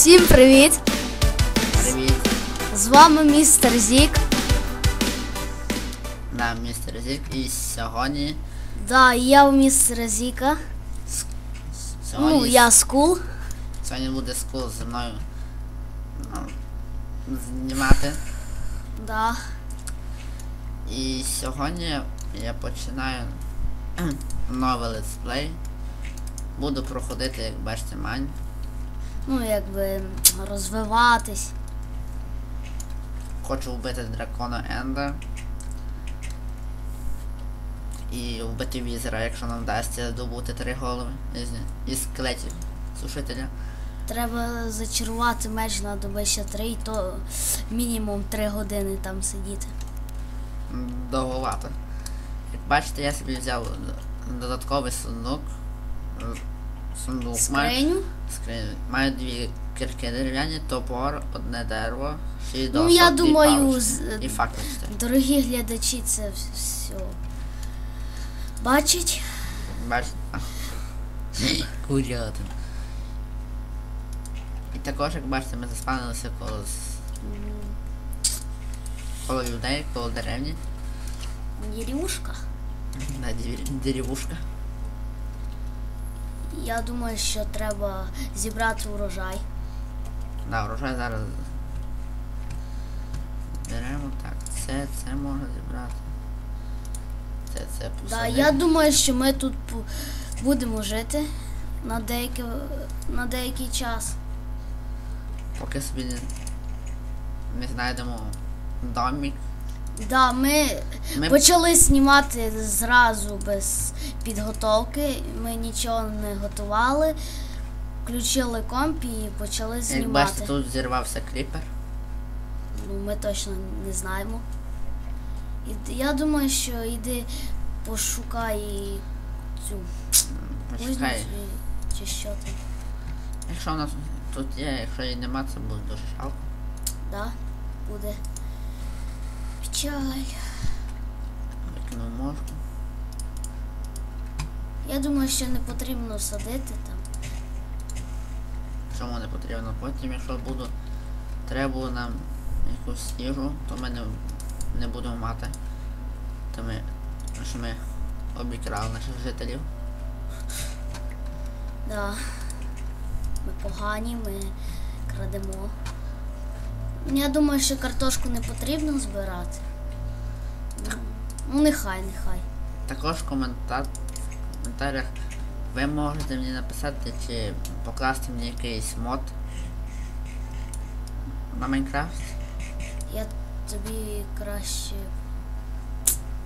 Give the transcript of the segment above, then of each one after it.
Всім привіт! Привіт, З вами містер Зік. да, містер Зік. І сьогодні, Да, я у містера Зіка. сьогодні, Ну, я скул. сьогодні буде скул зі мною ну, знімати. Да. І сьогодні я починаю новий летсплей. Буду проходити, як бачите, мань. Ну, якби розвиватись. Хочу вбити дракона Енда. І вбити візера, якщо нам вдасться добути три голови із, із скелетів сушителя. Треба зачарувати меч на доби ще три, і то мінімум три години там сидіти. Довговато. Як бачите, я собі взяв додатковий сундук. Сундук Скриню. скриню. має дві кірки дерев'яні, топор, одне дерево, шість досок Ну, я і думаю, з- і. Дорогі глядачі, це все. Бачить? Бачите? А. Курятин. І також, як бачите, ми заспанилися коло, коло людей, коло деревні. Дерюшка. На дерев- деревушка. Я думаю, що треба зібрати урожай. Да, врожай зараз. Беремо так. Це, це можна зібрати. Це, це Да, я думаю, що ми тут будемо жити на деякий, на деякий час. Поки собі не знайдемо домик. Да, ми, Ми почали знімати зразу без підготовки. Ми нічого не готували. Включили комп і почали як знімати. бачите, тут зірвався кріпер. Ну, ми точно не знаємо. І я думаю, що йди пошукай цю кузницю чи що там. Якщо в нас тут є, якщо її нема, це буде дуже жалко. Да, буде печаль. Викинув мошку. Я думаю, що не потрібно садити там. Чому не потрібно? Потім, якщо буду, треба нам якусь їжу, то ми не, не будемо мати. То ми, що ми обікрали наших жителів. Да. Ми погані, ми крадемо. Я думаю, що картошку не потрібно збирати. Ну, нехай, нехай. Також в коментар... коментарях ви можете мені написати, чи покласти мені якийсь мод на Майнкрафт. Я тобі краще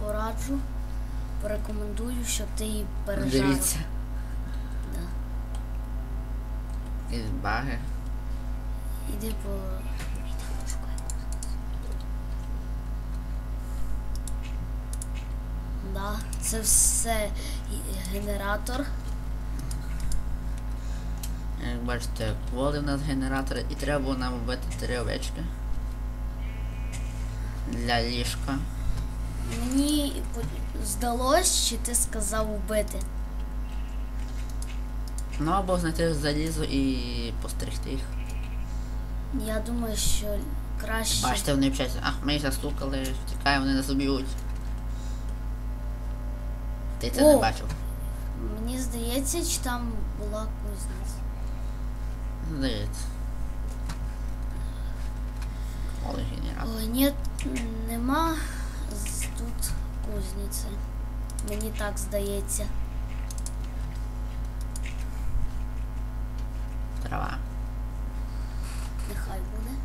пораджу, порекомендую, щоб ти її пережарив. Дивіться. Да. І баги. Іди по. Да, це все генератор. Як бачите, кволи в нас генератори і треба було нам вбити три овечки. Для ліжка. Мені здалось, чи ти сказав убити. Ну або знайти залізо і постригти їх. Я думаю, що краще. Бачите, вони вчаться. Ах, ми їх застукали, втікаємо, вони нас уб'ють. Ти це не О! бачив. Мені здається, чи там була кузниця. Здається. Оле генератор. Ой, ні, нема з- тут кузниці. Мені так здається. Трава. Нехай буде.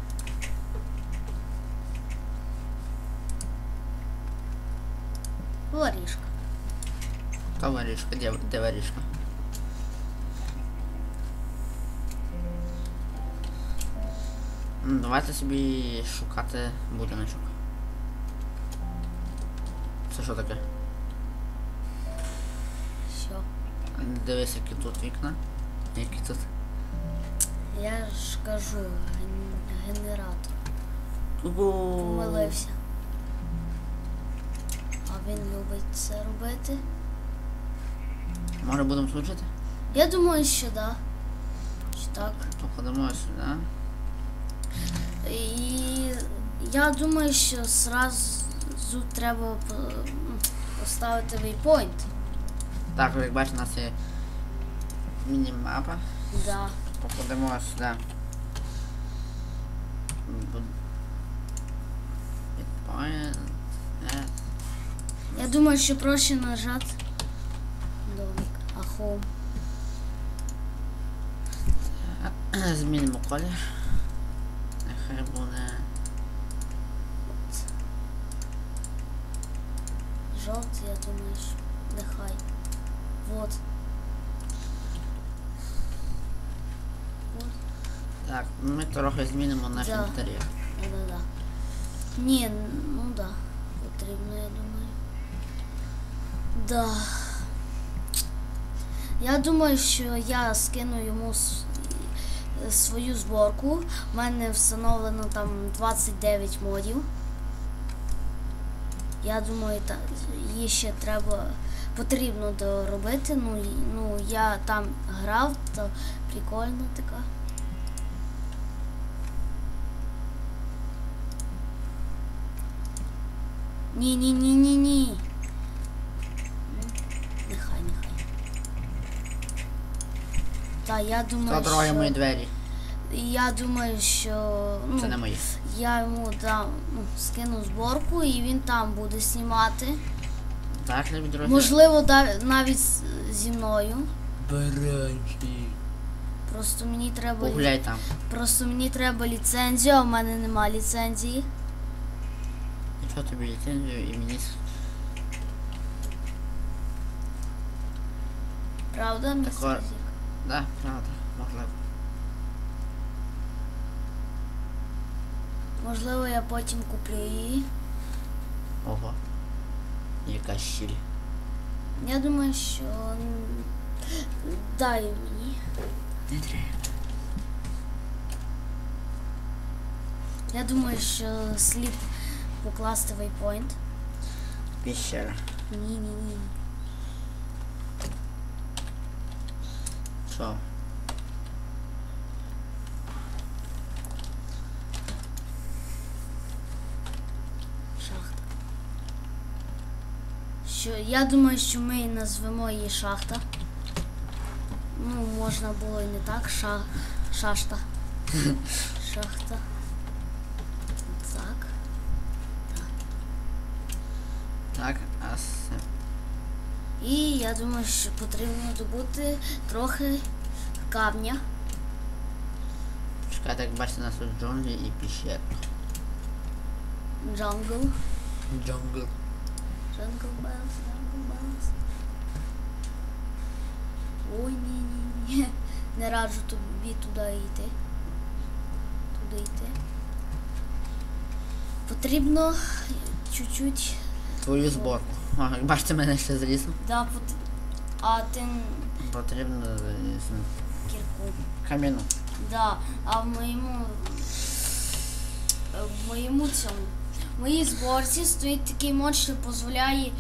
Воріжка. То варішка, де, де варішка? М, Давайте собі шукати будиночок. Це що таке? Що? Дивись, які тут вікна. Які тут. Я ж кажу, ген- генератор. Ого. Помилився. А він любить це робити. Може будемо служити? Я думаю, що да. Що Так. Покладемо сюди. І я думаю, що зразу треба поставити вейпойнт. Так, як бачите, у нас є міні-мапа. Да. Покладемо сюди. Я думаю, що проще нажати. А хом. Змінимо колір. Нехай буде. Жовтий, я думаю, що нехай. Вот. Так, ми трохи змінимо наш Да. інтер'єр. Да-да-да. Ні, ну да. Потрібно, я думаю. Да. Я думаю, що я скину йому свою зборку. У мене встановлено там 29 модів. Я думаю, її ще треба потрібно доробити. Ну, ну я там грав, то прикольно така. Ні, я думаю, трогає мої що... двері? Я думаю, що ну, Це не мої. я йому дам ну, скину зборку і він там буде знімати. Так, любі друзі. Можливо, да- навіть з- зі мною. Баранчі. Просто мені треба лі- Погуляй там. просто мені треба ліцензію, а в мене нема ліцензії. Якщо тобі ліцензію і мені с- Правда, мій Так, Сазік? Да, правда, можливо. Можливо, я потім куплю її. Ого. Яка щіль. Я думаю, що м, дай мені. Не треба. Я думаю, що слід покласти вейпойнт. Піщера. Ні, Ні. Шахта. Що, я думаю, що ми і назвемо її шахта. Ну, можна було і не так. Ша... Шашта. Шахта. Так. Так, а с... І я думаю, що потрібно добути трохи камня. Чекайте, як бачите, у нас тут джунглі і піщера. Джангл. Джунгл. Джангл Белс, Джангл Белс. Ой, ні, ні, ні. Не раджу тобі туди йти. Туди йти. Потрібно чуть-чуть. Твою зборку. А, бачите, мене ще зрізав. Да, пот... А ти Потрібно е, з- кірку. кам'яну. Да, а в моєму в моєму цьому в моїй зборці стоїть такий мод, що дозволяє.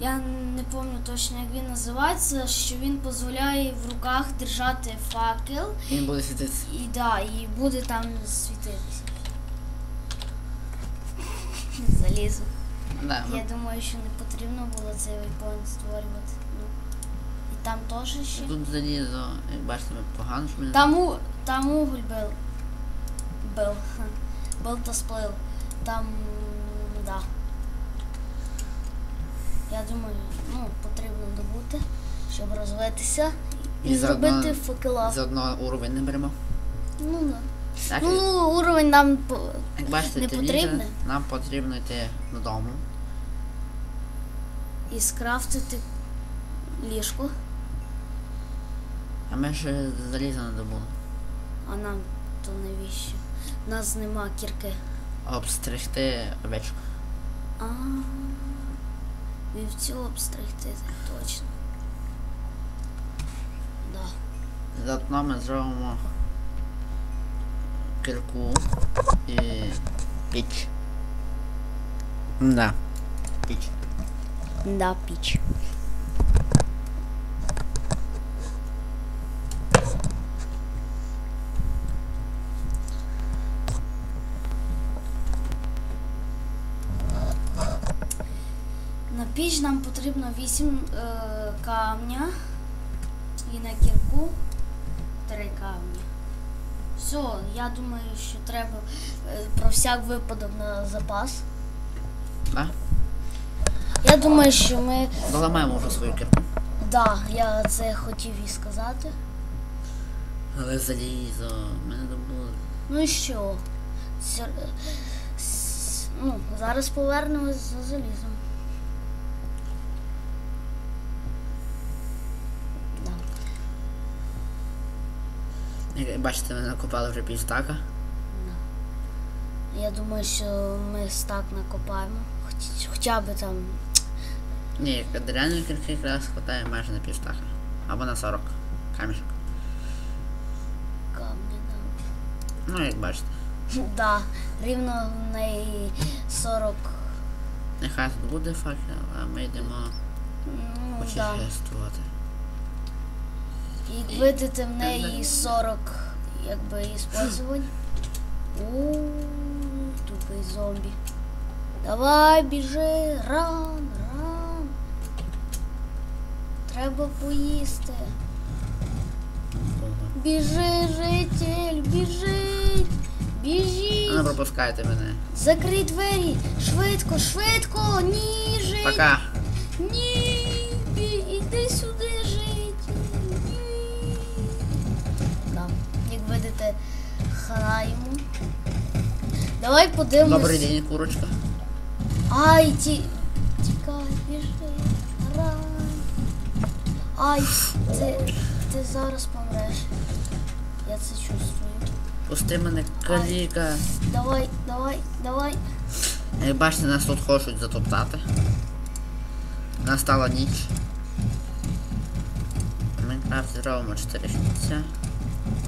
Я не пам'ятаю точно, як він називається, що він дозволяє в руках держати факел Він буде світитися. і да, і буде там світитися. Залізу. Да, Я думаю, що не потрібно було цей вейпоінт створювати. Ну. І там теж ще. Тут залізо, як бачите, ми погано, що ми не Там, у, там уголь был. Был. Был то сплыл. Там, да. Я думаю, ну, потрібно добути, щоб розвитися і, І заодно- зробити факела. Заодно уровень не беремо. Ну, да. Так, Ну, уровень нам по- як бачите, не телевізор, потрібне. нам потрібно йти додому. і скрафтити ліжко, А ми ще залізо не добули. а нам то навіщо? У нас нема кірки. Обстригти овечку. А, вівцю обстригти, точно. Да. Заодно ми зробимо кирку і піч. Да. Піч. Да, пич. На піч нам потрібно 8 е, камня і на кірку 3 камні. Все, я думаю, що треба е, про всяк випадок на запас. Да? Я думаю, що ми. Доламаємо вже свою кирку. Да, я це хотів і сказати. Але залізо. Мене добули. Ну і що? Сер- с- Ну, зараз повернемось за залізом. Да. Як бачите, ми накопали вже півстака. Я думаю, що ми стак накопаємо. Хоч- Хоча б там. Ні, дерев'яної кирки якраз хватає майже на півстака. Або на 40 камішок. камні. Ну, як бачите. Да. да, рівно неї 40. Нехай тут буде факел, а ми йдемо Ну, да. путешествувати. І видите в неї 40 якби іспользувань. Ууу, тупий зомбі. Давай, біжи, ран, ран. Треба поїсти. Біжи, житель, біжить, Ну, Не пропускайте мене. Закрий двері. Швидко, швидко. Ні, житель. Пока. Ні, іди сюди жити. Ні. Да. Як видите, хана. Давай подивимось. Добрий день, курочка. Ай, ті... Ай, ти, ти зараз помреш. Я це чувствую. Пусти мене, каліка. Давай, давай, давай. Як бачите, нас тут хочуть затоптати. Настала ніч. Майнкрафт зробимо 4 шміття.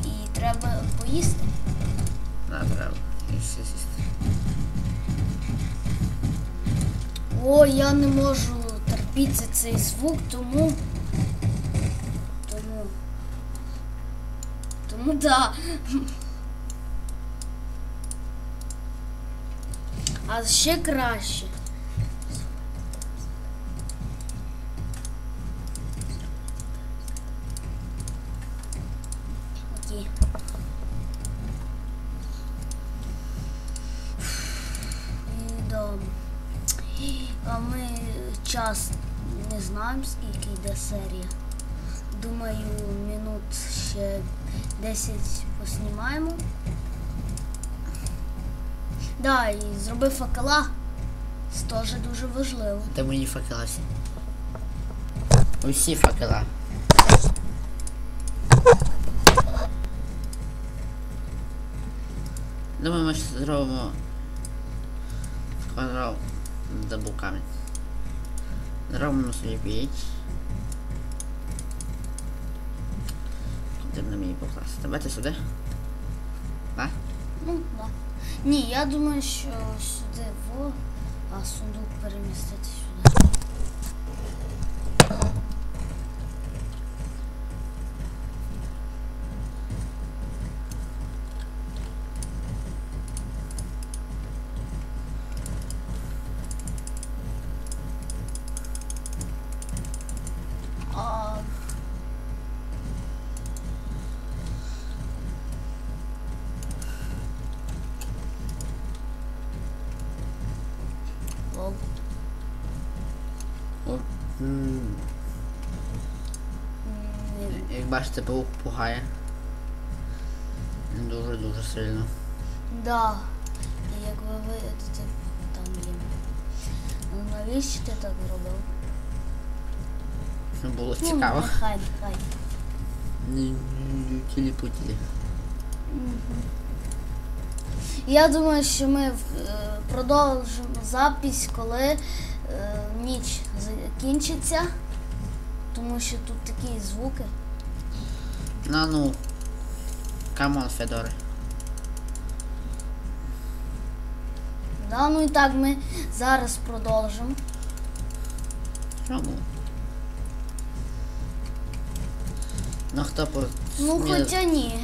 І треба поїсти. Да, треба. І все сісти. О, я не можу терпіти цей звук. Тому. Тому да. А ще краще. Окей. І да. А ми час не знаємо, скільки йде серія. Думаю, минут ще 10 поснімаємо. Да, і зроби факела. Це теж дуже важливо. Де мої факела всі? Усі факела. Думаю, ми ще зробимо квадрат добу камінь. Зробимо собі піч. Куди мені покласти? Давайте сюди. Да? Ну, да. Ні, я думаю, що сюди во, а сундук перемістити бачите, паук пугає. Дуже-дуже сильно. Да. І як ви видите, там є. Ну навіщо ти так зробив? Було Ну, цікаво. нехай, нехай. Тілі-путілі. Я думаю, що ми е, продовжимо запись, коли е, ніч закінчиться, тому що тут такі звуки. На ну. Камон, Федоре. Да, ну і так ми зараз продовжимо. Чому? Ну хто по Ну хоча ні.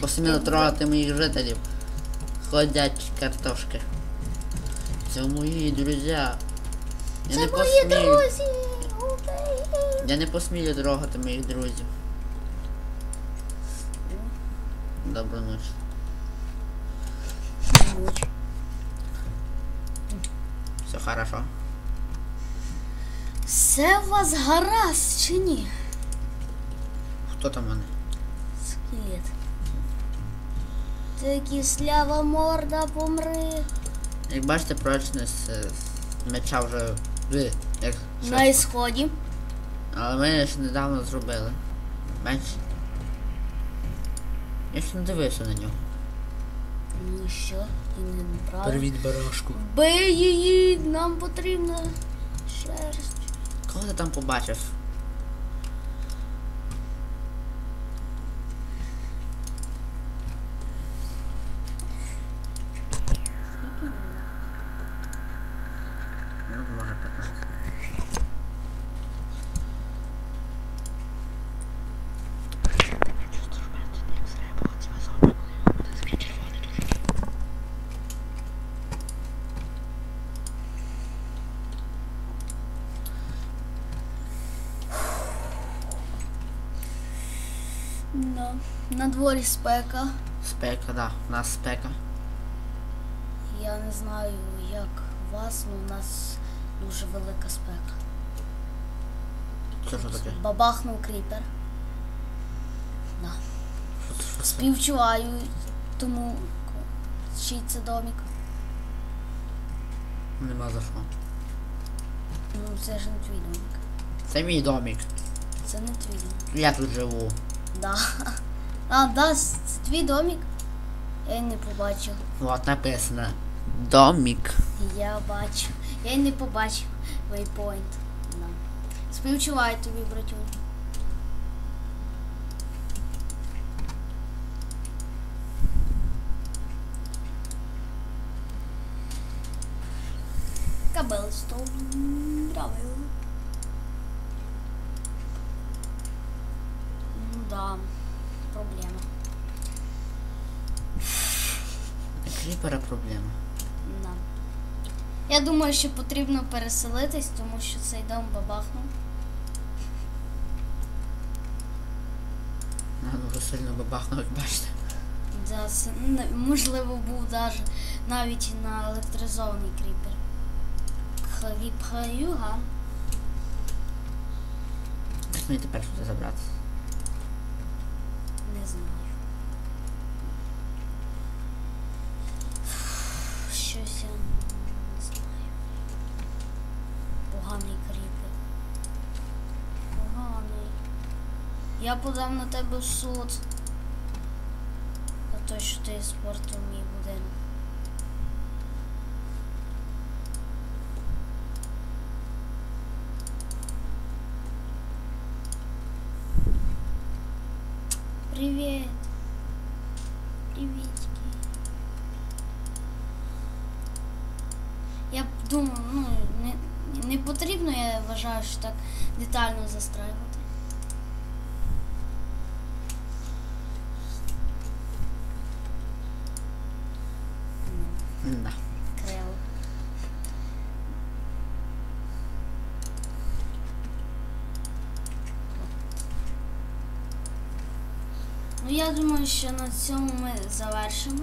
посміло трогати моїх жителів? Ходять картошки. Це мої друзі. Я Це не мої посмію. друзі! Я не посмію трогати моїх друзів. Добру ніч. Ніч. Все хорошо. Все у вас гаразд чи ні? Хто там мене? Скелет. Ти кислява морда помри. Як бачите, прочність е, меча вже. Як? На ісході. Але ми ж недавно зробили. Меч. Я ж не дивився на нього. Ну що, ти не правда. Привіт, барашку. Бей її, нам потрібна шерсть. Кого ти там побачив? Ну, може 15. Да. На дворі спека. Спека, да, у нас спека. Я не знаю, як у вас, але у нас дуже велика спека. Що ж таке? Бабахнув кріпер. Да. Що це- що це? Співчуваю тому, чий це домик. Нема за що. Ну, це ж не твій домик. Це мій домик. Це не твій домик. Я тут живу. Да. А, да, твій домик. Я не побачив. Вот написано. Домик. Я бачу. Я не побачив вейпойнт. Да. Співчуваю тобі, братюнь. Кабел стов. Правильно. Ну да, проблема. Кріпера проблема. Да. Я думаю, що потрібно переселитись, тому що цей дом бабахнув. Дуже сильно бабахнув, як бачите. Да, це, можливо, був даже навіть на електризований кріпер. Хлібхаюга. Як мені тепер сюди забратися? Не знаю. Я подам на тебе в суд. За те, що ти спортив мій будинок. Привіт. Привітки. Я б думаю, ну, не, не потрібно, я вважаю, що так детально застраювати. Крел. Ну, я думаю, що на цьому ми завершимо.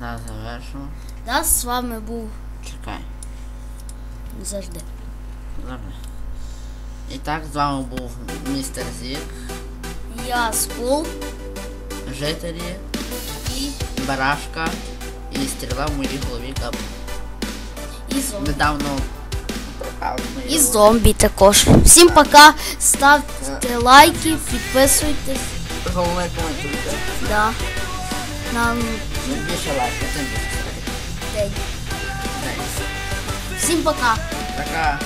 Да, завершимо. Да, з вами був Чекай. завжди. Добре. І так, з вами був містер Зік, Я Скул жителі, і, барашка і стріла в моїй голові, яка і зомбі. недавно пропав мої. І зомбі також. Всім пока. Ставте лайки, підписуйтесь. Головне коментуйте. Да. Нам Чим більше лайків, тим більше. День. Всім пока. Така.